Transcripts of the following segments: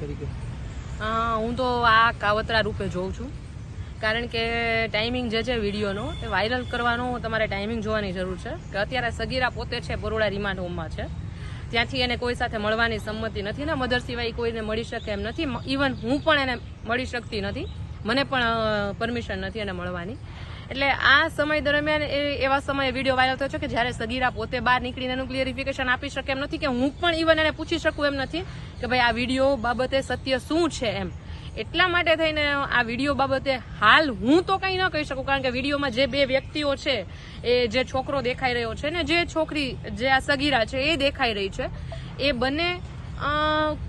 તરીકે? હું તો આ કાવતરા રૂપે જોઉં છું. કારણ કે ટાઈમિંગ જે છે વિડીયોનો એ વાયરલ કરવાનો તમારે ટાઈમિંગ જોવાની જરૂર છે. કે અત્યારે સગીરા પોતે છે, બરોડા રિમાન્ડ હોમમાં છે. ત્યાંથી એને કોઈ સાથે મળવાની સંમતિ નથી ને મધર સિવાય કોઈને મળી શકે એમ નથી. ઇવન હું પણ એને મળી શકતી નથી. મને પણ પરમિશન નથી એને મળવાની. એટલે આ સમય દરમિયાન એવા સમયે વીડિયો વાયરલ થયો છે કે જ્યારે સગીરા પોતે બહાર નીકળીને એનું ક્લિયરિફિકેશન આપી શકે એમ નથી કે હું પણ ઇવન એને પૂછી શકું એમ નથી કે ભાઈ આ વીડિયો બાબતે સત્ય શું છે એમ. એટલા માટે થઈને આ વીડિયો બાબતે હાલ હું તો કંઈ ન કહી શકું કારણ કે વિડીયોમાં જે બે વ્યક્તિઓ છે એ જે છોકરો દેખાઈ રહ્યો છે ને જે છોકરી જે આ સગીરા છે એ દેખાઈ રહી છે, એ બંને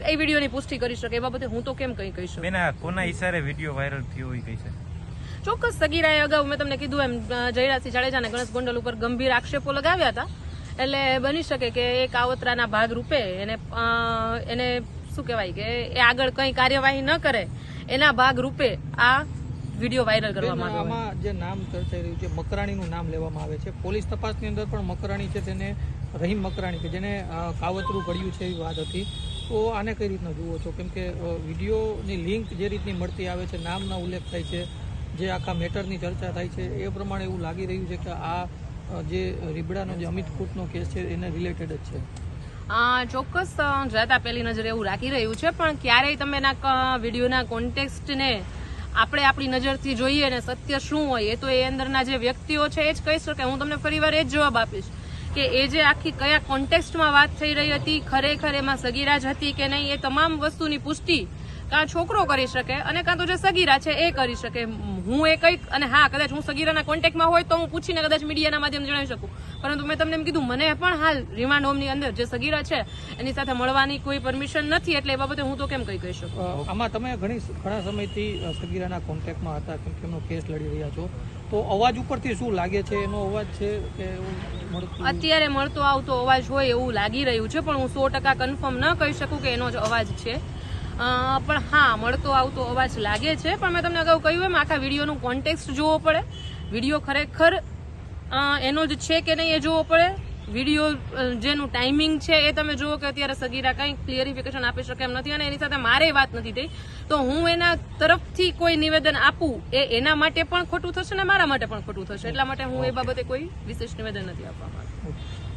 એ વિડીયોની પુષ્ટિ કરી શકે. એ બાબતે હું તો કેમ કંઈ કહી શકું? કોના ઈશારે વીડિયો વાયરલ થયો કઈ છે? ચોક્કસ સગીરાએ અગાઉ મેં તમને કીધું એમ જયરાજસિંહ જાડેજા અને ગણેશ ગોંડલ ઉપર ગંભીર આક્ષેપો લગાવ્યા હતા. એટલે બની શકે કે એ કાવતરાના ભાગરૂપે એને એને શું કહેવાય કે એ આગળ કંઈ કાર્યવાહી ન કરે એના ભાગ રૂપે આ વીડિયો વાયરલ કરવામાં આવ્યો આમાં જે નામ ચર્ચાઈ રહ્યું છે મકરાણીનું નામ લેવામાં આવે છે. પોલીસ તપાસની અંદર પણ મકરાણી છે તેને રહીમ મકરાણી કે જેને કાવતરું ઘડ્યું છે એવી વાત હતી. તો આને કઈ રીતના જુઓ છો? કેમ કે વિડીયોની લિંક જે રીતની મળતી આવે છે નામના ઉલ્લેખ થાય છે. જે આખા મેટરની ચર્ચા થાય છે, એ પ્રમાણે એવું લાગી રહ્યું છે કે આ જે રીબડાનો જે અમિત ખૂટનો કેસ છે, એને રિલેટેડ જ છે. ચોક્કસ જતા પહેલી નજરે એવું રાખી રહ્યું છે, પણ ક્યારેય તમે એના વિડીયોના કોન્ટેક્સ્ટને આપણે આપણી નજરથી જોઈએ ને સત્ય શું હોય, એ તો એ અંદરના જે વ્યક્તિઓ છે, એ જ કહી શકે. હું તમને ફરીવાર એ જ જવાબ આપીશ કે એ જે આખી કયા કોન્ટેક્સ્ટમાં વાત થઈ રહી હતી, ખરેખર એમાં સગીરાજ હતી કે નહીં, એ તમામ વસ્તુની પુષ્ટિ છોકરો કરી શકે અને કાં તો જે સગીરા છે એ કરી શકે. હું એ કંઈક અને હા કદાચ હું સગીરાના કોન્ટેક્ટમાં હોય તો હું પૂછીને કદાચ મીડિયાના માધ્યમ જણાવી શકું. પરંતુ મેં તમને એમ કીધું મને પણ હાલ રિમાન્ડ હોમની અંદર જે સગીરા છે એની સાથે મળવાની કોઈ પરમિશન નથી એટલે એ બાબતે હું તો કેમ કઈ કહી શકું? આમાં તમે ઘણી ઘણા સમયથી સગીરાના કોન્ટેક્ટમાં હતા કેમ કે એમનો કેસ લડી રહ્યા છો. તો અવાજ ઉપરથી શું લાગે છે? એનો અવાજ છે કે અત્યારે મળતો આવતો અવાજ હોય એવું લાગી રહ્યું છે પણ હું સો ટકા કન્ફર્મ ન કહી શકું કે એનો જ અવાજ છે. પણ હા મળતો આવતો અવાજ લાગે છે. પણ મેં તમને અગાઉ કહ્યું એમ આખા વિડીયોનું કોન્ટેક્સ્ટ જોવો પડે. વીડિયો ખરેખર એનો જ છે કે નહીં એ જોવો પડે? વીડિયો જેનું ટાઈમિંગ છે એ તમે જુઓ કે અત્યારે સગીરા કંઈ ક્લિયરિફિકેશન આપી શકે એમ નથી અને એની સાથે મારે વાત નથી થઈ. તો હું એના તરફથી કોઈ નિવેદન આપું એ એના માટે પણ ખોટું થશે ને મારા માટે પણ ખોટું થશે? એટલા માટે હું એ બાબતે કોઈ વિશેષ નિવેદન નથી આપવા ઓકે.